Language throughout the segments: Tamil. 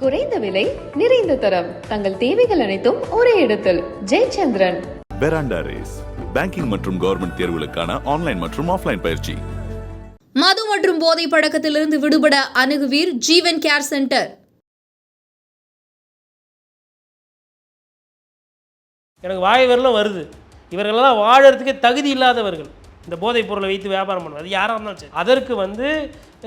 குறைந்த விலை நிறைந்த தரம். தங்கள் தேவைகள் அனைத்தும் ஒரே இடத்தில். ஜெயச்சந்திரன். பெராண்டா ரேஸ் பேங்கிங் மற்றும் கவர்மெண்ட் தேர்வுகளுக்கான ஆன்லைன் மற்றும் ஆஃப்லைன் பயிற்சி. மது மற்றும் போதை பழக்கத்திலிருந்து விடுபட அணுகுவீர் ஜீவன் கேர் சென்டர். எனக்கு வாய் வரலாம் வருது. இவர்களெல்லாம் வாழறதுக்கே தகுதி இல்லாதவர்கள். இந்த போதைப் பொருளை வைத்து வியாபாரம் பண்ணுவது அது யாராக இருந்தாலும் சரி. அதற்கு வந்து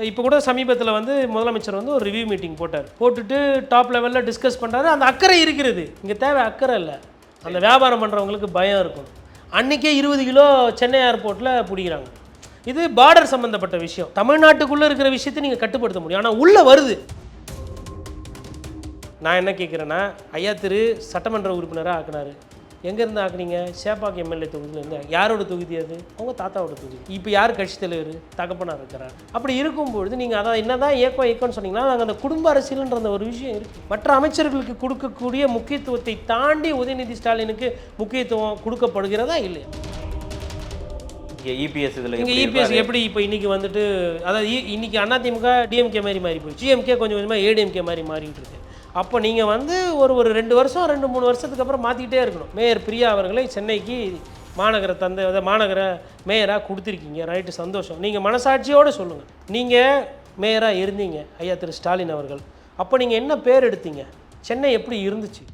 இப்போ கூட சமீபத்தில் வந்து முதலமைச்சர் வந்து ஒரு ரிவ்யூ மீட்டிங் போட்டார். போட்டுட்டு டாப் லெவலில் டிஸ்கஸ் பண்ணுறாரு அந்த அக்கறை இருக்கிறது. இங்கே தேவை அக்கறை இல்லை. அந்த வியாபாரம் பண்ணுறவங்களுக்கு பயம் இருக்கும். அன்றைக்கே இருபது கிலோ சென்னை ஏர்போர்ட்டில் பிடிக்கிறாங்க. இது பார்டர் சம்மந்தப்பட்ட விஷயம். தமிழ்நாட்டுக்குள்ளே இருக்கிற விஷயத்தை நீங்கள் கட்டுப்படுத்த முடியும். ஆனால் உள்ளே வருது. நான் என்ன கேட்குறேன்னா ஐயா திரு சட்டமன்ற உறுப்பினராக ஆக்குனாரு. எங்கேருந்து ஆக்குனீங்க? சேப்பாக்கு எம்எல்ஏ தொகுதியிலேருந்து யாரோட தொகுதி அது? அவங்க தாத்தாவோட தொகுதி. இப்போ யார் கட்சி தலைவர்? தகப்பனார் இருக்கிறார். அப்படி இருக்கும்பொழுது நீங்கள் அதான் என்னதான் ஏக்கம் ஏக்கம்னு சொன்னீங்கன்னா நாங்கள் அந்த குடும்ப அரசியல்ன்ற ஒரு விஷயம் இருக்குது மற்ற அமைச்சர்களுக்கு கொடுக்கக்கூடிய முக்கியத்துவத்தை தாண்டி உதயநிதி ஸ்டாலினுக்கு முக்கியத்துவம் கொடுக்கப்படுகிறதா இல்லையா? இங்கே இபிஎஸ் இதில் இங்கே இபிஎஸ் எப்படி இப்போ இன்னைக்கு வந்துட்டு அதாவது இன்னைக்கு அதிமுக டிஎம்கே மாதிரி மாறி போய் ஜிஎம்கே கொஞ்சம் கொஞ்சமாக ஏடிஎம்கே மாதிரி மாறிட்டு இருக்கு. அப்போ நீங்கள் வந்து ஒரு ஒரு ரெண்டு வருஷம் ரெண்டு மூணு வருஷத்துக்கு அப்புறம் மாற்றிக்கிட்டே இருக்கணும். மேயர் பிரியா அவர்களை சென்னைக்கு மாநகர தந்தை மாநகர மேயராக கொடுத்துருக்கீங்க. ரைட்டு சந்தோஷம். நீங்கள் மனசாட்சியோடு சொல்லுங்கள் நீங்கள் மேயராக இருந்தீங்க ஐயா திரு ஸ்டாலின் அவர்கள். அப்போ நீங்கள் என்ன பேர் எடுத்தீங்க? சென்னை எப்படி இருந்துச்சு?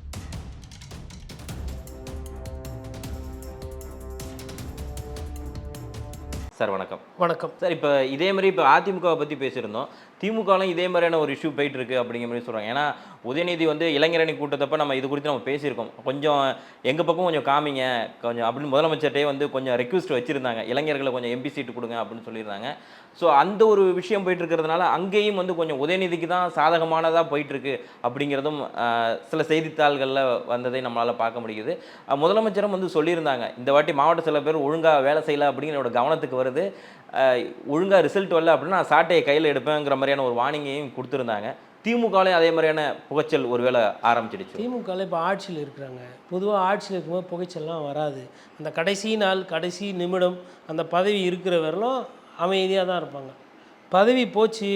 சார் வணக்கம். வணக்கம். சார் இப்போ இதே மாதிரி இப்போ அதிமுகவை பற்றி பேசியிருந்தோம். திமுகலாம் இதே மாதிரியான ஒரு இஷ்யூ போயிட்டு இருக்கு அப்படிங்கிற மாதிரி சொல்கிறாங்க ஏன்னா உதயநிதி வந்து இளைஞரணி கூட்டத்தப்ப நம்ம இது குறித்து நம்ம பேசியிருக்கோம். கொஞ்சம் எங்கள் பக்கம் கொஞ்சம் காமிங்க. கொஞ்சம் அப்படின்னு முதலமைச்சர்கிட்டே வந்து கொஞ்சம் ரெக்வஸ்ட் வச்சுருந்தாங்க. இளைஞர்களை கொஞ்சம் எம்பி சீட்டு கொடுங்க அப்படின்னு சொல்லியிருந்தாங்க. ஸோ அந்த ஒரு விஷயம் போயிட்டு இருக்கிறதுனால அங்கேயும் வந்து கொஞ்சம் உதயநிதிக்கு தான் சாதகமானதாக போயிட்டுருக்கு அப்படிங்கிறதும் சில செய்தித்தாள்களில் வந்ததை நம்மளால் பார்க்க முடியுது. முதலமைச்சரும் வந்து சொல்லியிருந்தாங்க இந்த வாட்டி மாவட்ட சில பேர் ஒழுங்காக வேலை செய்யலை அப்படிங்கிற என்னோட கவனத்துக்கு வருது. ஒழுங்காக ரிசல்ட் வரல அப்படின்னா நான் சாட்டையை கையில் எடுப்பேங்கிற மாதிரியான ஒரு வார்னிங்கையும் கொடுத்துருந்தாங்க. திமுகலையும் அதே மாதிரியான புகைச்சல் ஒருவேளை ஆரம்பிச்சிடுச்சு. திமுகவில் இப்போ ஆட்சியில் இருக்கிறாங்க. பொதுவாக ஆட்சியில் இருக்கும்போது புகைச்சல்லாம் வராது. அந்த கடைசி நாள் கடைசி நிமிடம் அந்த பதவி இருக்கிற வரலும் அமைதியாக தான் இருப்பாங்க. பதவி போச்சு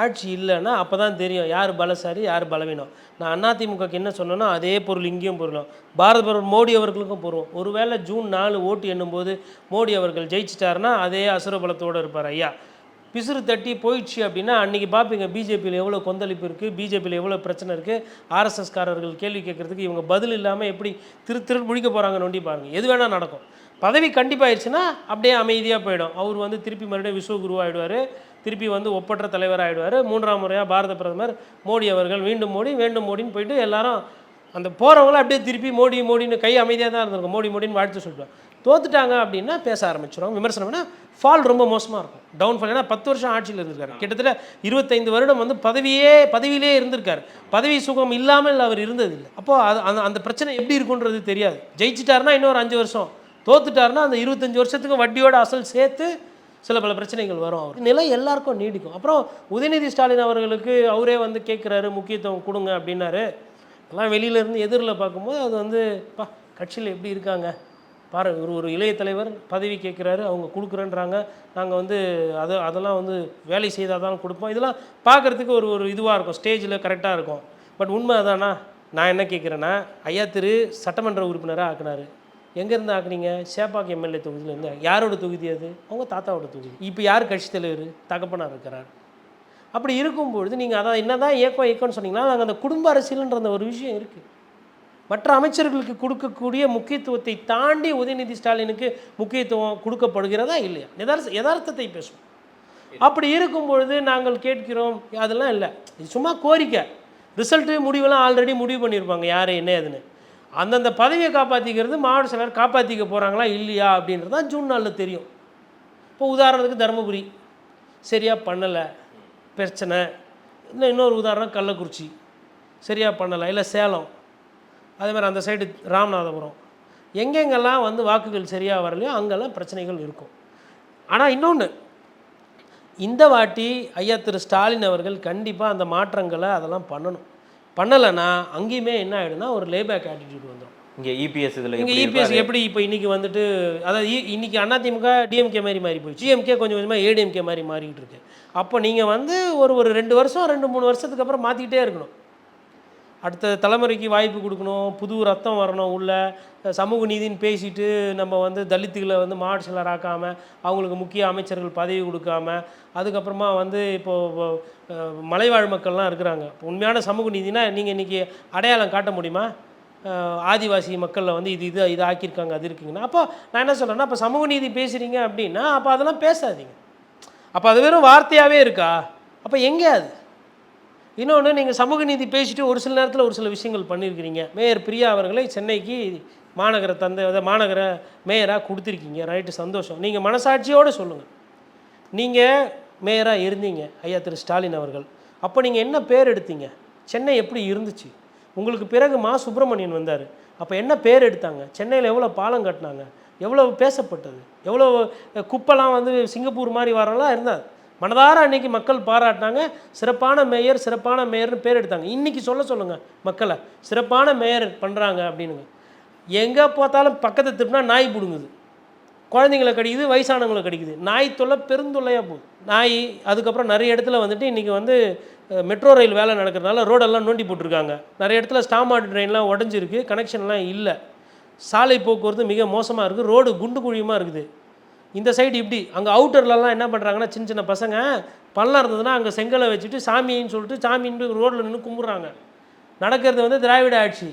ஆட்சி இல்லைன்னா அப்போ தான் தெரியும் யார் பலசாரி யார் பலவீனம். நான் அதிமுகக்கு என்ன சொன்னேனோ அதே பொருள் இங்கேயும் பொருளும். பாரத பிரதமர் மோடி அவர்களுக்கும் பொருளும். ஒருவேளை ஜூன் நாலு ஓட்டு எண்ணும்போது மோடி அவர்கள் ஜெயிச்சிட்டாருன்னா அதே அசுரபலத்தோடு இருப்பார் ஐயா. பிசுறு தட்டி போயிடுச்சு அப்படின்னா அன்றைக்கி பார்ப்பீங்க பிஜேபியில் எவ்வளோ கொந்தளிப்பு இருக்குது பிஜேபியில் எவ்வளோ பிரச்சனை இருக்குது ஆர்எஸ்எஸ்காரர்கள் கேள்வி கேட்குறதுக்கு இவங்க பதில் இல்லாமல் எப்படி திரு திரு முழிக்க போகிறாங்க நொண்டி பாருங்கள் எது வேணால் நடக்கும். பதவி கண்டிப்பாகிடுச்சுன்னா அப்படியே அமைதியாக போயிடும். அவர் வந்து திருப்பி மறுபடியும் விஸ்வகுரு ஆகிடுவார் திருப்பி வந்து ஒப்பற்ற தலைவர் ஆகிடுவார் மூன்றாம் முறையாக பாரத பிரதமர் மோடி அவர்கள் மீண்டும் மோடி வேண்டும் மோடின்னு போயிட்டு எல்லாரும் அந்த போகிறவங்களாம் அப்படியே திருப்பி மோடி மோடின்னு கை அமைதியாக தான் இருந்திருக்கும். மோடி மோடின்னு வாழ்த்து சொல்லுவேன் தோத்துட்டாங்க அப்படின்னா பேச ஆரம்பிச்சிடும் விமர்சனம்னா ஃபால் ரொம்ப மோசமாக இருக்கும். டவுன்ஃபால் ஏன்னா பத்து வருஷம் ஆட்சியில் இருந்திருக்காரு. கிட்டத்தட்ட இருபத்தைந்து வருடம் வந்து பதவியே பதவியிலே இருந்திருக்காரு. பதவி சுகம் இல்லாமல் அவர் இருந்ததில்லை. அப்போது அது அந்த அந்த பிரச்சனை எப்படி இருக்குன்றது தெரியாது. ஜெயிச்சிட்டாருன்னா இன்னொரு அஞ்சு வருஷம். தோத்துட்டாருன்னா அந்த இருபத்தஞ்சி வருஷத்துக்கு வட்டியோட அசல் சேர்த்து சில பல பிரச்சனைகள் வரும் அவர் நிலை எல்லாருக்கும் நீடிக்கும். அப்புறம் உதயநிதி ஸ்டாலின் அவர்களுக்கு அவரே வந்து கேட்குறாரு முக்கியத்துவம் கொடுங்க அப்படின்னாரு. எல்லாம் வெளியில இருந்து எதிரில் பார்க்கும்போது அது வந்து பா கட்சியில் எப்படி இருக்காங்க? பாரு ஒரு ஒரு இளைய தலைவர் பதவி கேட்குறாரு அவங்க கொடுக்குறேன்றாங்க. நாங்கள் வந்து அதை அதெல்லாம் வந்து வேலை செய்தால் தான் கொடுப்போம். இதெல்லாம் பார்க்குறதுக்கு ஒரு ஒரு இதுவாக இருக்கும். ஸ்டேஜில் கரெக்டாக இருக்கும். பட் உண்மை அதானா? நான் என்ன கேட்குறேன்னா ஐயா திரு சட்டமன்ற உறுப்பினராக ஆக்குனாரு. எங்கேருந்து ஆக்குனீங்க? சேப்பாக்கு எம்எல்ஏ தொகுதியிலேருந்து யாரோட தொகுதி அது? அவங்க தாத்தாவோட தொகுதி. இப்போ யார் கட்சி தலைவர்? தகப்பனாக இருக்கிறார். அப்படி இருக்கும்பொழுது நீங்கள் அதான் என்ன தான் ஏக்கம் ஏக்கம்னு சொன்னீங்கன்னா நாங்கள் அந்த குடும்ப அரசியல்ன்ற அந்த ஒரு விஷயம் இருக்குது மற்ற அமைச்சர்களுக்கு கொடுக்கக்கூடிய முக்கியத்துவத்தை தாண்டி உதயநிதி ஸ்டாலினுக்கு முக்கியத்துவம் கொடுக்கப்படுகிறதா இல்லையா? யதார்த்த யதார்த்தத்தை பேசுவோம். அப்படி இருக்கும் பொழுது நாங்கள் கேட்கிறோம் அதெல்லாம் இல்லை. இது சும்மா கோரிக்கை. ரிசல்ட்டு முடிவெல்லாம் ஆல்ரெடி முடிவு பண்ணியிருப்பாங்க. யார் என்ன எதுன்னு அந்தந்த பதவியை காப்பாற்றிக்கிறது மாவட்ட செயலர் காப்பாற்றிக்க போகிறாங்களா இல்லையா அப்படின்றது தான் ஜூன் நாளில் தெரியும். இப்போ உதாரணத்துக்கு தருமபுரி. சரியாக பண்ணலை. பிரச்சனை. இன்னும் இன்னொரு உதாரணம் கள்ளக்குறிச்சி. சரியாக பண்ணலை. இல்லை சேலம். அதே மாதிரி அந்த சைடு ராமநாதபுரம். எங்கெங்கெல்லாம் வந்து வாக்குகள் சரியாக வரலையோ அங்கெல்லாம் பிரச்சனைகள் இருக்கும். ஆனால் இன்னொன்று இந்த வாட்டி ஐயா திரு ஸ்டாலின் அவர்கள் கண்டிப்பாக அந்த மாற்றங்களை அதெல்லாம் பண்ணணும். பண்ணலைன்னா அங்கேயுமே என்ன ஆகிடும்னா ஒரு லேபேக் ஆட்டிடியூட் வந்துடும் இங்கே இபிஎஸ் இதில் இங்கே இபிஎஸ் எப்படி இப்போ இன்னைக்கு வந்துட்டு அதாவது இ- இன்னைக்கு அதிமுக டிஎம்கே மாதிரி மாறி போய் ஜிஎம்கே கொஞ்சம் கொஞ்சமாக ஏடிஎம்கே மாதிரி மாறிக்கிட்டு இருக்கு. அப்போ நீங்கள் வந்து ஒரு ஒரு ரெண்டு வருஷம் ரெண்டு மூணு வருஷத்துக்கு அப்புறம் மாற்றிக்கிட்டே இருக்கணும். அடுத்த தலைமுறைக்கு வாய்ப்பு கொடுக்கணும் புது ரத்தம் வரணும் உள்ள சமூக நீதின்னு பேசிட்டு நம்ம வந்து தலித்துகளை வந்து மாவட்ட செயலர் ஆக்காமல் அவங்களுக்கு முக்கிய அமைச்சர்கள் பதவி கொடுக்காம அதுக்கப்புறமா வந்து இப்போது மலைவாழ் மக்கள்லாம் இருக்கிறாங்க. உண்மையான சமூக நீதினா நீங்கள் இன்றைக்கி அடையாளம் காட்ட முடியுமா? ஆதிவாசி மக்களில் வந்து இது இது இது ஆக்கியிருக்காங்க அது இருக்குங்கன்னா. அப்போ நான் என்ன சொல்கிறேன்னா அப்போ சமூக நீதி பேசுகிறீங்க அப்படின்னா அப்போ அதெல்லாம் பேசாதீங்க. அப்போ அது வெறும் வார்த்தையாகவே இருக்கா? அப்போ எங்கே அது? இன்னொன்று நீங்கள் சமூக நீதி பேசிட்டு ஒரு சில நேரத்தில் ஒரு சில விஷயங்கள் பண்ணியிருக்கிறீங்க மேயர் பிரியா அவர்களை சென்னைக்கு மாநகர தந்தை அதை மாநகர மேயராக கொடுத்துருக்கீங்க. ரைட்டு சந்தோஷம். நீங்கள் மனசாட்சியோடு சொல்லுங்கள் நீங்கள் மேயராக இருந்தீங்க ஐயா திரு ஸ்டாலின் அவர்கள். அப்போ நீங்கள் என்ன பேர் எடுத்தீங்க? சென்னை எப்படி இருந்துச்சு? உங்களுக்கு பிறகு மா சுப்பிரமணியன் வந்தார். அப்போ என்ன பேர் எடுத்தாங்க? சென்னையில் எவ்வளோ பாலம் கட்டினாங்க? எவ்வளோ பேசப்பட்டது? எவ்வளோ குப்பெல்லாம் வந்து சிங்கப்பூர் மாதிரி வரலாம் இருந்தார் மனதார அன்னைக்கு மக்கள் பாராட்டினாங்க. சிறப்பான மேயர் சிறப்பான மேயர்னு பேர் எடுத்தாங்க. இன்றைக்கி சொல்ல சொல்லுங்கள் மக்களை. சிறப்பான மேயர் பண்ணுறாங்க அப்படின்னுங்க. எங்கே பார்த்தாலும் பக்கத்தை திருப்பினா நாய் பிடுங்குது. குழந்தைங்களை கடிக்குது வயசானவங்களை கடிக்குது. நாய் தொல்லை பெருந்தொல்லையாக போகுது. நாய் அதுக்கப்புறம் நிறைய இடத்துல வந்துட்டு இன்றைக்கி வந்து மெட்ரோ ரயில் வேலை நடக்கிறதுனால ரோடெல்லாம் நோண்டி போட்டிருக்காங்க. நிறைய இடத்துல ஸ்டாமார்ட் ட்ரெயின்லாம் உடஞ்சிருக்கு. கனெக்ஷன்லாம் இல்லை. சாலை போக்குவரத்து மிக மோசமாக இருக்குது ரோடு குண்டு குழியுமாக இருக்குது. இந்த சைடு இப்படி. அங்கே அவுட்டர்லலாம் என்ன பண்ணுறாங்கன்னா சின்ன சின்ன பசங்க பள்ளம் இருந்ததுன்னா அங்கே செங்கலை வச்சுட்டு சாமின்னு சொல்லிட்டு சாமின்னு ரோட்டில் நின்று கும்பிட்றாங்க. நடக்கிறது வந்து திராவிட ஆட்சி.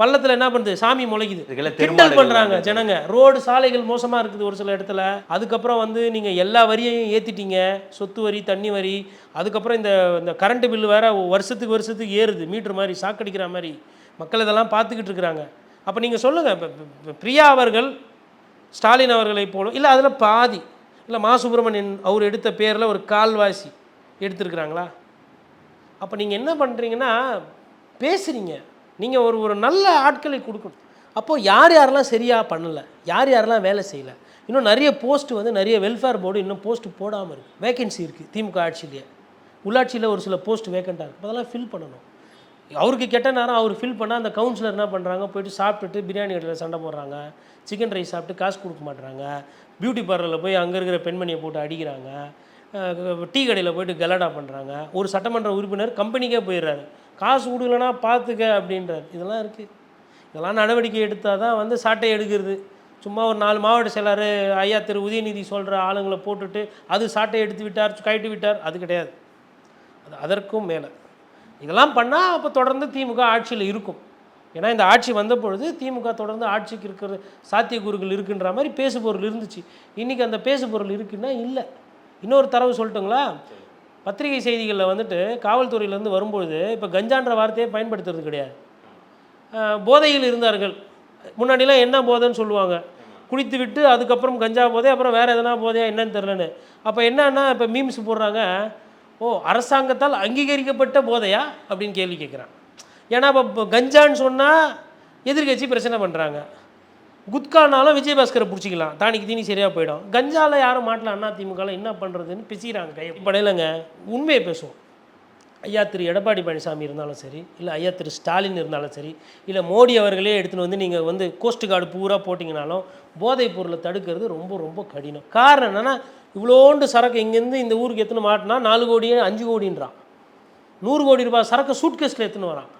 பள்ளத்தில் என்ன பண்ணுது? சாமி முளைக்குது. கிண்டல் பண்ணுறாங்க ஜனங்க. ரோடு சாலைகள் மோசமாக இருக்குது ஒரு சில இடத்துல. அதுக்கப்புறம் வந்து நீங்கள் எல்லா வரியையும் ஏற்றிட்டீங்க சொத்து வரி தண்ணி வரி. அதுக்கப்புறம் இந்த இந்த கரண்ட் பில்லு வேற வருஷத்துக்கு வருஷத்துக்கு ஏறுது. மீட்டர் மாதிரி சாக்கடிக்கிற மாதிரி மக்கள் இதெல்லாம் பார்த்துக்கிட்டு இருக்கிறாங்க. அப்போ நீங்கள் சொல்லுங்கள் இப்போ பிரியா அவர்கள் ஸ்டாலின் அவர்களை போலும் இல்லை அதில் பாதி இல்லை மா சுப்பிரமணியன் அவர் எடுத்த பேரில் ஒரு கால்வாசி எடுத்திருக்கிறாங்களா? அப்போ நீங்கள் என்ன பண்ணுறீங்கன்னா பேசுகிறீங்க நீங்கள் ஒரு ஒரு நல்ல ஆட்களை கொடுக்கணும். அப்போது யார் யாரெல்லாம் சரியாக பண்ணலை யார் யாரெல்லாம் வேலை செய்யலை இன்னும் நிறைய போஸ்ட் வந்து நிறைய வெல்ஃபேர் போர்டு இன்னும் போஸ்ட் போடாமல் இருக்குது வேகன்சி இருக்குது திமுக ஆட்சியிலேயே. உள்ளாட்சியில் ஒரு சில போஸ்ட் வேக்கண்ட்டாக இருக்குது அதெல்லாம் ஃபில் பண்ணணும். அவருக்கு கெட்ட நேரம் அவர் ஃபில் பண்ணால் அந்த கவுன்சிலர் என்ன பண்ணுறாங்க போயிட்டு சாப்பிட்டுட்டு பிரியாணி கடையில் சண்டை போடுறாங்க. சிக்கன் ரைஸ் சாப்பிட்டு காசு கொடுக்க மாட்றாங்க. பியூட்டி பார்லரில் போய் அங்கே இருக்கிற பெண்மணியை போட்டு அடிக்கிறாங்க. டீ கடையில் போயிட்டு கலடா பண்ணுறாங்க ஒரு சட்டமன்ற உறுப்பினர் கம்பெனிக்கே போயிடுறாரு. காசு கொடுக்கலனா பார்த்துக்க அப்படின்றார். இதெல்லாம் இருக்குது இதெல்லாம் நடவடிக்கை எடுத்தால் தான் வந்து சாட்டை எடுக்கிறது. சும்மா ஒரு நாலு மாவட்ட செயலாளர் ஐயா திரு உதயநிதி சொல்கிற ஆளுங்களை போட்டுட்டு அது சாட்டை எடுத்து விட்டார் கைட்டு விட்டார் அது கிடையாது. அது அதற்கும் மேலே. இதெல்லாம் பண்ணால் அப்போ தொடர்ந்து திமுக ஆட்சியில் இருக்கும். ஏன்னா இந்த ஆட்சி வந்த பொழுது திமுக தொடர்ந்து ஆட்சிக்கு இருக்கிற சாத்தியக்கூறுகள் இருக்குன்ற மாதிரி பேசுபொருள் இருந்துச்சு. இன்றைக்கி அந்த பேசுபொருள் இருக்குன்னா இல்லை. இன்னொரு தரவு சொல்லட்டுங்களா? பத்திரிகை செய்திகளில் வந்துட்டு காவல்துறையிலேருந்து வரும்பொழுது இப்போ கஞ்சான்ற வார்த்தையை பயன்படுத்துறது கிடையாது. போதையில் இருந்தார்கள். முன்னாடிலாம் என்ன போதைன்னு சொல்லுவாங்க. குடித்து விட்டு அதுக்கப்புறம் கஞ்சா போதை அப்புறம் வேறு எதனா போதையா என்னன்னு தெரிலன்னு அப்போ என்னன்னா இப்போ மீம்ஸ் போடுறாங்க. ஓ அரசாங்கத்தால் அங்கீகரிக்கப்பட்ட போதையா? அப்படின்னு கேள்வி கேட்குறான். ஏன்னா இப்போ கஞ்சான்னு சொன்னால் எதிர்க்கட்சி பிரச்சனை பண்ணுறாங்க குட்கானாலும் விஜயபாஸ்கரை பிடிச்சிக்கலாம். தானிக்கு தீனி சரியாக போயிடும். கஞ்சால யாரும் மாட்டல அண்ணா திமுகவில் என்ன பண்ணுறதுன்னு பிசிக்கிறாங்க கை படையிலங்க உண்மையை பேசுவோம். ஐயா திரு எடப்பாடி பழனிசாமி இருந்தாலும் சரி இல்லை ஐயா திரு ஸ்டாலின் இருந்தாலும் சரி இல்லை மோடி அவர்களே எடுத்துன்னு வந்து நீங்கள் வந்து கோஸ்ட் கார்டு பூரா போட்டிங்கனாலும் போதைப் பொருளை தடுக்கிறது ரொம்ப ரொம்ப கடினம். காரணம் என்னென்னா இவ்வளோண்டு சரக்கு இங்கேருந்து இந்த ஊருக்கு எத்தனை மாட்டினா நாலு கோடியே அஞ்சு கோடின்றான். நூறு கோடி ரூபாய் சரக்கு சூட்கேஸில் எடுத்துன்னு வரான்.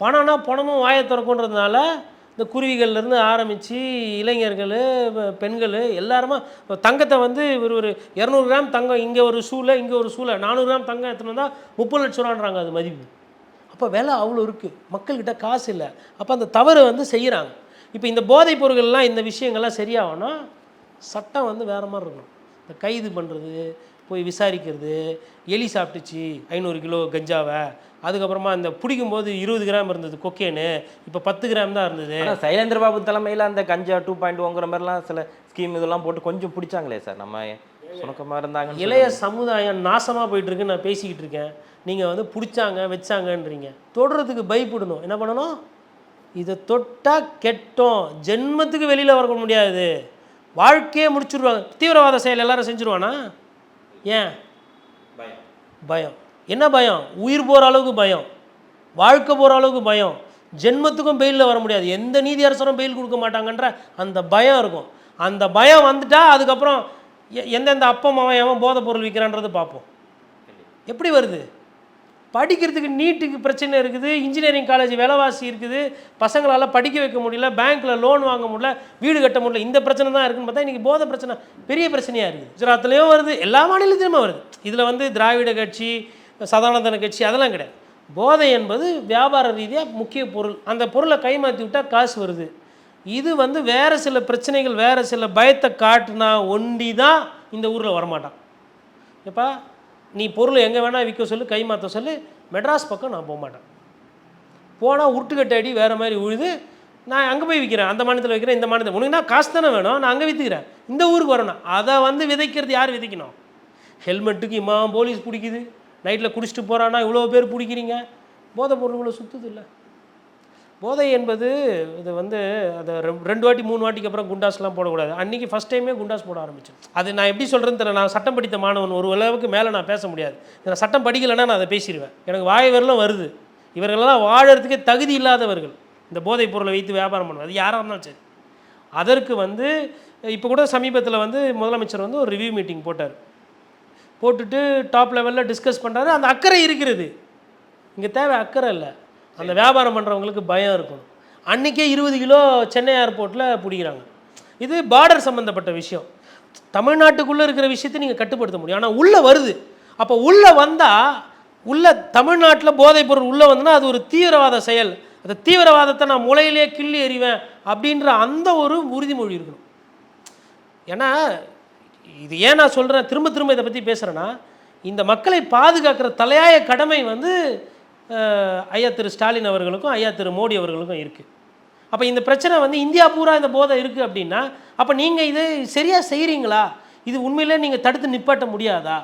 பணம்னா பணமும் வாயை திறக்குன்றதுனால இந்த குருவிகள்லேருந்து ஆரம்பித்து இளைஞர்கள் பெண்கள் எல்லாருமா தங்கத்தை வந்து ஒரு ஒரு இரநூறு கிராம் தங்கம் இங்கே ஒரு சூளை இங்கே ஒரு சூளை நானூறு கிராம் தங்கம் எடுத்துன்னு வந்தால் முப்பது லட்ச ரூபான்றாங்க அது மதிப்பு. அப்போ விலை அவ்வளோ இருக்குது மக்கள்கிட்ட காசு இல்லை. அப்போ அந்த தவறு வந்து செய்கிறாங்க. இப்போ இந்த போதைப் பொருள்கள்லாம் இந்த விஷயங்கள்லாம் சரியாகணும் சட்டம் வந்து வேறு மாதிரி இருக்கணும் இந்த கைது பண்ணுறது போய் விசாரிக்கிறது எலி சாப்பிட்டுச்சு ஐநூறு கிலோ கஞ்சாவை அதுக்கப்புறமா இந்த பிடிக்கும்போது இருபது கிராம் இருந்தது கொக்கேனு இப்போ பத்து கிராம் தான் இருந்தது. ஆனால் சைலேந்திர பாபு தலைமையில் அந்த கஞ்சா டூ பாயிண்ட் ஓங்கிற மாதிரிலாம் சில ஸ்கீம் இதெல்லாம் போட்டு கொஞ்சம் பிடிச்சாங்களே சார்? நம்ம சுணக்கமாக இருந்தாங்க இளைய சமுதாயம் நாசமாக போயிட்டு இருக்குன்னு நான் பேசிக்கிட்டு இருக்கேன். நீங்கள் வந்து பிடிச்சாங்க வச்சாங்கன்றீங்க. தொடுறதுக்கு பயப்படணும். என்ன பண்ணணும்? இதை தொட்டால் கெட்டோம். ஜென்மத்துக்கு வெளியில் வர முடியாது. வாழ்க்கையே முடிச்சிருவாங்க. தீவிரவாத செயல் எல்லாரும் செஞ்சுருவானா? ஏன்? பயம். என்ன பயம்? உயிர் போகிற அளவுக்கு பயம். வாழ்க்கை போகிற அளவுக்கு பயம். ஜென்மத்துக்கும் பெயிலில் வர முடியாது. எந்த நீதியரசரும் பெயில் கொடுக்க மாட்டாங்கன்ற அந்த பயம் இருக்கும். அந்த பயம் வந்துட்டா அதுக்கப்புறம் எ- எந்தெந்த அப்பம் அவன் எவன் போதைப் பொருள் விற்கிறான்றது பார்ப்போம். எப்படி வருது? படிக்கிறதுக்கு நீட்டுக்கு பிரச்சனை இருக்குது இன்ஜினியரிங் காலேஜ் விலைவாசி இருக்குது பசங்களால் படிக்க வைக்க முடியல பேங்க்கில் லோன் வாங்க முடியல வீடு கட்ட முடியல இந்த பிரச்சனை தான் இருக்குன்னு பார்த்தா இன்றைக்கி போதை பிரச்சனை பெரிய பிரச்சனையாக இருக்குது. குஜராத்லேயும் வருது எல்லா மாநிலத்திலுமே வருது. இதில் வந்து திராவிட கட்சி சதானந்தன கட்சி அதெல்லாம் கிடையாது. போதை என்பது வியாபார ரீதியாக முக்கிய பொருள். அந்த பொருளை கைமாற்றி விட்டால் காசு வருது. இது வந்து வேறு சில பிரச்சனைகள் வேறு சில பயத்தை காட்டுனா ஒண்டி தான் இந்த ஊரில் வரமாட்டான். எப்பா நீ பொருள் எங்கே வேணால் விற்க சொல்லு கை மாற்ற சொல்லு மெட்ராஸ் பக்கம் நான் போக மாட்டேன். போனால் உருட்டுக்கட்டை அடி வேறு மாதிரி உழுது நான் அங்கே போய் விற்கிறேன் அந்த மாநிலத்தில் வைக்கிறேன் இந்த மாநிலத்தில். உனக்கு நான் காசு தானே வேணும்? நான் அங்கே விற்றுக்கிறேன் இந்த ஊருக்கு வரணும். அதை வந்து விதைக்கிறது யார் விதைக்கணும்? ஹெல்மெட்டுக்கு இம்மா போலீஸ் பிடிக்குது. நைட்டில் குடிச்சிட்டு போகிறான்னா இவ்வளோ பேர் பிடிக்கிறீங்க. போதை பொருள்களை சுற்றுது இல்லை. போதை என்பது இது வந்து அதை ரெ- ரெண்டு வாட்டி மூணு வாட்டிக்கு அப்புறம் குண்டாஸ்லாம் போடக்கூடாது. அன்றைக்கி ஃபஸ்ட் டைமே குண்டாஸ் போட ஆரம்பிச்சேன் அது நான் எப்படி சொல்கிறேன்னு தெரியல. நான் சட்டம் படித்த மாணவன் ஒரு அளவுக்கு மேலே நான் பேச முடியாது. நான் சட்டம் படிக்கலைன்னா நான் அதை பேசிடுவேன் எனக்கு வாய் வரலாம் வருது. இவர்களெல்லாம் வாழறதுக்கே தகுதி இல்லாதவர்கள். இந்த போதைப் பொருளை வைத்து வியாபாரம் பண்ணுவது. அது யாராக இருந்தாலும் சரி. அதற்கு வந்து இப்போ கூட சமீபத்தில் வந்து முதலமைச்சர் வந்து ஒரு ரிவ்யூ மீட்டிங் போட்டார். போட்டுட்டு டாப் லெவலில் டிஸ்கஸ் பண்ணுறாரு அந்த அக்கறை இருக்கிறது. இங்கே தேவை அக்கறை இல்லை. அந்த வியாபாரம் பண்ணுறவங்களுக்கு பயம் இருக்கும். அன்றைக்கே இருபது கிலோ சென்னை ஏர்போர்ட்டில் பிடிக்கிறாங்க. இது பார்டர் சம்மந்தப்பட்ட விஷயம். தமிழ்நாட்டுக்குள்ளே இருக்கிற விஷயத்தை நீங்கள் கட்டுப்படுத்த முடியும். ஆனால் உள்ளே வருது. அப்போ உள்ளே வந்தால் உள்ள தமிழ்நாட்டில் போதைப் பொருள் உள்ளே வந்தால் அது ஒரு தீவிரவாத செயல். அந்த தீவிரவாதத்தை நான் முளையிலே கிள்ளி எறிவேன் அப்படின்ற அந்த ஒரு உறுதிமொழி இருக்கணும். ஏன்னா இது ஏன் நான் சொல்கிறேன் திரும்ப திரும்ப இதை பற்றி பேசுகிறேன்னா இந்த மக்களை பாதுகாக்கிற தலையாய கடமை வந்து ஐயா திரு ஸ்டாலின் அவர்களுக்கும் ஐயா திரு மோடி அவர்களுக்கும் இருக்குது அப்போ இந்த பிரச்சனை வந்து இந்தியா பூரா இந்த போதை இருக்குது அப்படின்னா அப்போ நீங்கள் இது சரியாக செய்கிறீங்களா இது உண்மையிலே நீங்கள் தடுத்து நிப்பாட்ட முடியாதா?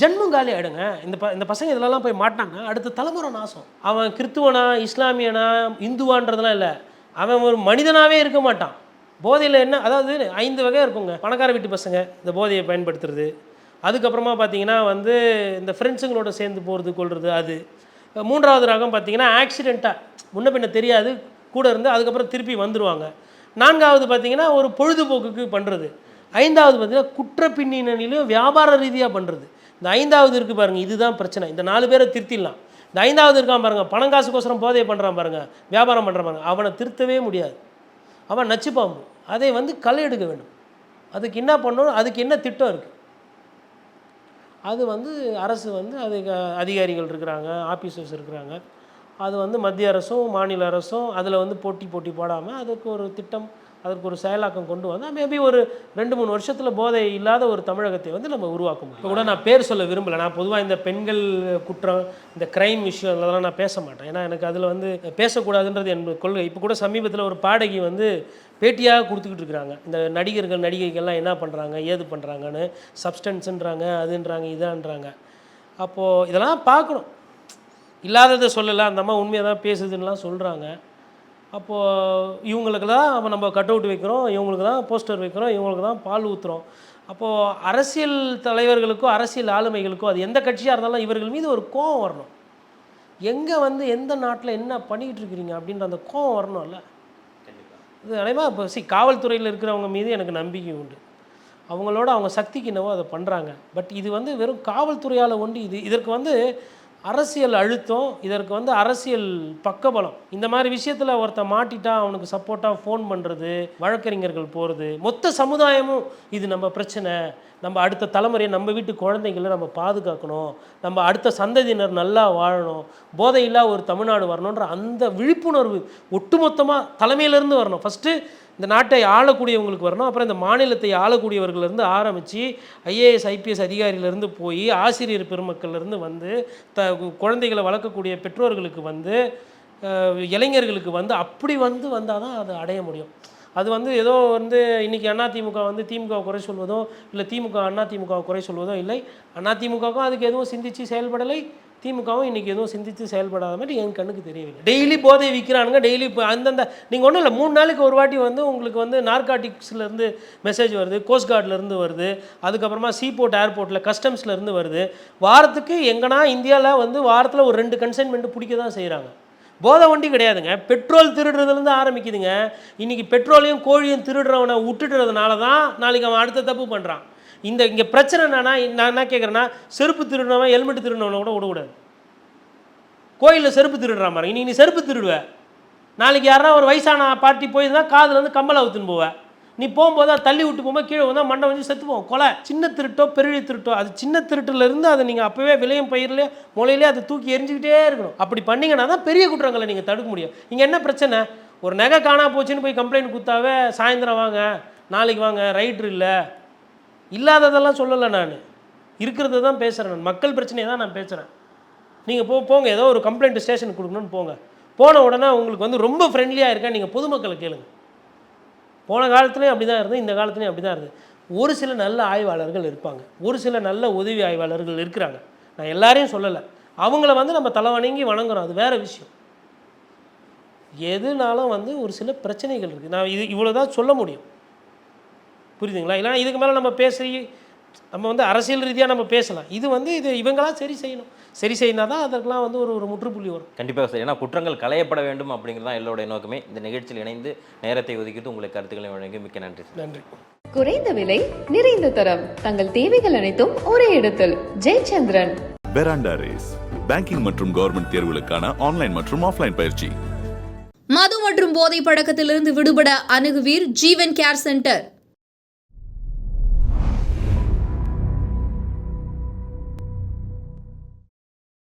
ஜென்மம் காலி ஆகிடுங்க இந்த ப இந்த பசங்க இதிலலாம் போய் மாட்டாங்க அடுத்த தலைமுறை நாசம். அவன் கிறித்துவனா இஸ்லாமியனா இந்துவான்றதெல்லாம் இல்லை. அவன் ஒரு மனிதனாகவே இருக்க மாட்டான். போதையில் என்ன அதாவது ஐந்து வகை இருக்குங்க. பணக்கார வீட்டு பசங்க இந்த போதையை பயன்படுத்துறது. அதுக்கப்புறமா பார்த்தீங்கன்னா வந்து இந்த ஃப்ரெண்ட்ஸுங்களோட சேர்ந்து போகிறது கொள்வது அது. மூன்றாவது ரகம் பார்த்தீங்கன்னா ஆக்சிடெண்ட்டாக முன்ன பின்ன தெரியாது. கூட இருந்து அதுக்கப்புறம் திருப்பி வந்துடுவாங்க நான்காவது பார்த்தீங்கன்னா ஒரு பொழுதுபோக்குக்கு பண்ணுறது ஐந்தாவது பார்த்திங்கன்னா குற்ற பின்னணியிலையும் வியாபார ரீதியாக பண்ணுறது இந்த ஐந்தாவது இருக்குது பாருங்கள் இதுதான் பிரச்சனை. இந்த நாலு பேரை திருத்திடலாம். இந்த ஐந்தாவது இருக்கான் பாருங்கள் பணம் காசுக்கோசரம் போதையை பண்ணுறான் பாருங்கள் வியாபாரம் பண்ணுறான் பாருங்க. அவனை திருத்தவே முடியாது. அவன் நச்சு பாம்பு அதை வந்து களை எடுக்க வேண்டும். அதுக்கு என்ன பண்ணணும்? அதுக்கு என்ன திட்டம் இருக்குது அது வந்து அரசு வந்து அதுக்கு அதிகாரிகள் இருக்கிறாங்க ஆஃபீஸர்ஸ் இருக்கிறாங்க. அது வந்து மத்திய அரசும் மாநில அரசும் அதில் வந்து போட்டி போட்டி போடாமல் அதுக்கு ஒரு திட்டம் அதற்கு ஒரு செயலாக்கம் கொண்டு வந்தால் மேபி ஒரு ரெண்டு மூணு வருஷத்தில் போதை இல்லாத ஒரு தமிழகத்தை வந்து நம்ம உருவாக்க முடியும். இப்போ கூட நான் பேர் சொல்ல விரும்பலை. நான் பொதுவாக இந்த பெண்கள் குற்றம் இந்த க்ரைம் விஷயம் அதெல்லாம் நான் பேச மாட்டேன். ஏன்னா எனக்கு அதில் வந்து பேசக்கூடாதுன்றது என் கொள்கை. இப்போ கூட சமீபத்தில் ஒரு பாடகி வந்து பேட்டியாக கொடுத்துக்கிட்டு இருக்கிறாங்க. இந்த நடிகர்கள் நடிகைகள்லாம் என்ன பண்ணுறாங்க ஏது பண்ணுறாங்கன்னு சப்ஸ்டன்ஸுன்றாங்க அதுன்றாங்க இதான்றாங்க. அப்போது இதெல்லாம் பார்க்கணும். இல்லாததை சொல்லலை அந்த அம்மா உண்மையாக தான் பேசுதுன்னெலாம் சொல்கிறாங்க அப்போது இவங்களுக்கு தான் அப்போ நம்ம கட் அவுட் வைக்கிறோம் இவங்களுக்கு தான் போஸ்டர் வைக்கிறோம் இவங்களுக்கு தான் பால் ஊற்றுறோம் அப்போது அரசியல் தலைவர்களுக்கோ அரசியல் ஆளுமைகளுக்கோ அது எந்த கட்சியாக இருந்தாலும் இவர்கள் மீது ஒரு கோவம் வரணும். எங்கே வந்து எந்த நாட்டில் என்ன பண்ணிக்கிட்டு இருக்கிறீங்க அப்படின்ற அந்த கோவம் வரணும்ல. இது அனைவா இப்போ சி காவல்துறையில் இருக்கிறவங்க மீது எனக்கு நம்பிக்கை உண்டு. அவங்களோட அவங்க சக்திக்கு என்னவோ அதை பண்ணுறாங்க பட் இது வந்து வெறும் காவல்துறையால் ஒண்டி இது இதற்கு வந்து அரசியல் அழுத்தம் இதற்கு வந்து அரசியல் பக்கபலம். இந்த மாதிரி விஷயத்தில் ஒருத்தன் மாட்டிட்டா அவனுக்கு சப்போர்ட்டாக ஃபோன் பண்ணுறது வழக்கறிஞர்கள் போகிறது மொத்த சமுதாயமும் இது நம்ம பிரச்சனை. நம்ம அடுத்த தலைமுறையை நம்ம வீட்டு குழந்தைங்களை நம்ம பாதுகாக்கணும். நம்ம அடுத்த சந்ததியினர் நல்லா வாழணும். போதையில்லா ஒரு தமிழ்நாடு வரணுன்ற அந்த விழிப்புணர்வு ஒட்டுமொத்தமாக தலைமையிலேருந்து வரணும். ஃபஸ்ட்டு இந்த நாட்டை ஆளக்கூடியவங்களுக்கு வரணும். அப்புறம் இந்த மாநிலத்தை ஆளக்கூடியவர்கள்லேருந்து ஆரம்பித்து ஐஏஎஸ் ஐபிஎஸ் அதிகாரியிலேருந்து போய் ஆசிரியர் பெருமக்கள்லேருந்து வந்து த குழந்தைகளை வளர்க்கக்கூடிய பெற்றோர்களுக்கு வந்து இளைஞர்களுக்கு வந்து அப்படி வந்து வந்தால் தான் அதை அடைய முடியும். அது வந்து ஏதோ வந்து இன்றைக்கி அதிமுக வந்து திமுக குறை சொல்வதோ இல்லை திமுக அதிமுக குறை சொல்வதோ இல்லை அதிமுகவுக்கும் அதுக்கு எதுவும் சிந்திச்சு செயல்படலை. திமுகவும் இன்றைக்கி எதுவும் சிந்தித்து செயல்படாத மாதிரி என் கண்ணுக்கு தெரியவில்லை. டெய்லி போதை விற்கிறானுங்க டெய்லி இப்போ அந்தந்த நீங்கள் ஒன்றும் இல்லை மூணு நாளைக்கு ஒரு வாட்டி வந்து உங்களுக்கு வந்து நார்காட்டிக்ஸ்லேருந்து மெசேஜ் வருது கோஸ்ட்கார்ட்லேருந்து வருது அதுக்கப்புறமா சீபோர்ட் ஏர்போர்ட்டில் கஸ்டம்ஸ்லேருந்து வருது. வாரத்துக்கு எங்கன்னா இந்தியாவில் வந்து வாரத்தில் ஒரு ரெண்டு கன்சைன்மெண்ட் பிடிக்க தான் செய்கிறாங்க போதை வண்டி கிடையாதுங்க. பெட்ரோல் திருடுறதுலேருந்து ஆரம்பிக்குதுங்க. இன்றைக்கி பெட்ரோலையும் கோழியும் திருடுறவனை விட்டுடுறதுனால தான் நாளைக்கு அவன் அடுத்த தப்பு பண்ணுறான் இந்த இங்கே பிரச்சனை என்னன்னா நான் என்ன கேட்குறேன்னா செருப்பு திருடினவன் ஹெல்மெட் திருடினவனை கூட விடக்கூடாது. கோயிலில் செருப்பு திருடுறான் மாதிரி. இன்னைக்கு நீ செருப்பு திருடுவ. நாளைக்கு யாரா ஒரு வயசான பாட்டி போயிருந்தா காதில் வந்து கம்பளை அவுத்துன்னு போவ. நீ போகும்போது அதை தள்ளி விட்டு போகும்போது கீழே வந்தால் மண்டை வந்து செத்து கொலை. சின்ன திருட்டோ பெரிய திருட்டோ. அது சின்ன திருட்டுலேருந்து அதை நீங்கள் அப்போவே விளையும் பயிரிலே முளையிலே அதை தூக்கி எரிஞ்சுக்கிட்டே இருக்கணும். அப்படி பண்ணிங்கன்னா தான் பெரிய குற்றங்களை நீங்கள் தடுக்க முடியும். இங்கே என்ன பிரச்சனை? ஒரு நகை காணா போச்சுன்னு போய் கம்ப்ளைண்ட் கொடுத்தாவே சாயந்தரம் வாங்க நாளைக்கு வாங்க ரைட்ரு இல்லை. இல்லாததெல்லாம் சொல்லலை நான். இருக்கிறத தான் பேசுகிறேன் நான். மக்கள் பிரச்சனையை தான் நான் பேசுகிறேன் நீங்கள் போ போங்க. ஏதோ ஒரு கம்ப்ளைண்ட் ஸ்டேஷனுக்கு கொடுக்கணும்னு போங்க. போன உடனே உங்களுக்கு வந்து ரொம்ப ஃப்ரெண்ட்லியாக இருக்கா நீங்கள் பொதுமக்களை கேளுங்க. போன காலத்துலேயும் அப்படி தான் இருந்தது இந்த காலத்துலேயும் அப்படி தான் இருந்தது. ஒரு சில நல்ல ஆய்வாளர்கள் இருப்பாங்க. ஒரு சில நல்ல உதவி ஆய்வாளர்கள் இருக்கிறாங்க. நான் எல்லாரையும் சொல்லலை. அவங்கள வந்து நம்ம தலை வணங்கி வணங்குறோம். அது வேறு விஷயம். எதுனாலும் வந்து ஒரு சில பிரச்சனைகள் இருக்குது நான் இது இவ்வளோ தான் சொல்ல முடியும். புரியுதுங்களா? இல்லைனா இதுக்கு மேலே நம்ம பேசி நம்ம வந்து அரசியல் ரீதியாக நம்ம பேசலாம். இது வந்து இது இவங்களாம் சரி செய்யணும். சரி செய்யினா தான் அதற்கெல்லாம் வந்து ஒரு ஒரு முற்றுப்புள்ளி வரும். கண்டிப்பாக சார். ஏன்னா குற்றங்கள் களையப்பட வேண்டும் அப்படிங்கிறது தான் எல்லோருடைய நோக்கமே. இந்த நிகழ்ச்சியில் இணைந்து நேரத்தை ஒதுக்கிட்டு உங்களுக்கு கருத்துக்களை வழங்கி மிக்க நன்றி நன்றி. குறைந்த விலை நிறைந்த தரம். தங்கள் தேவைகள் அனைத்தும் ஒரே இடத்தில். ஜெயச்சந்திரன். பெராண்டா ரேஸ் பேங்கிங் மற்றும் கவர்மெண்ட் தேர்வுகளுக்கான ஆன்லைன் மற்றும் ஆஃப்லைன் பயிற்சி. மது மற்றும் போதை பழக்கத்திலிருந்து விடுபட அணுகுவீர் ஜீவன் கேர் சென்டர்.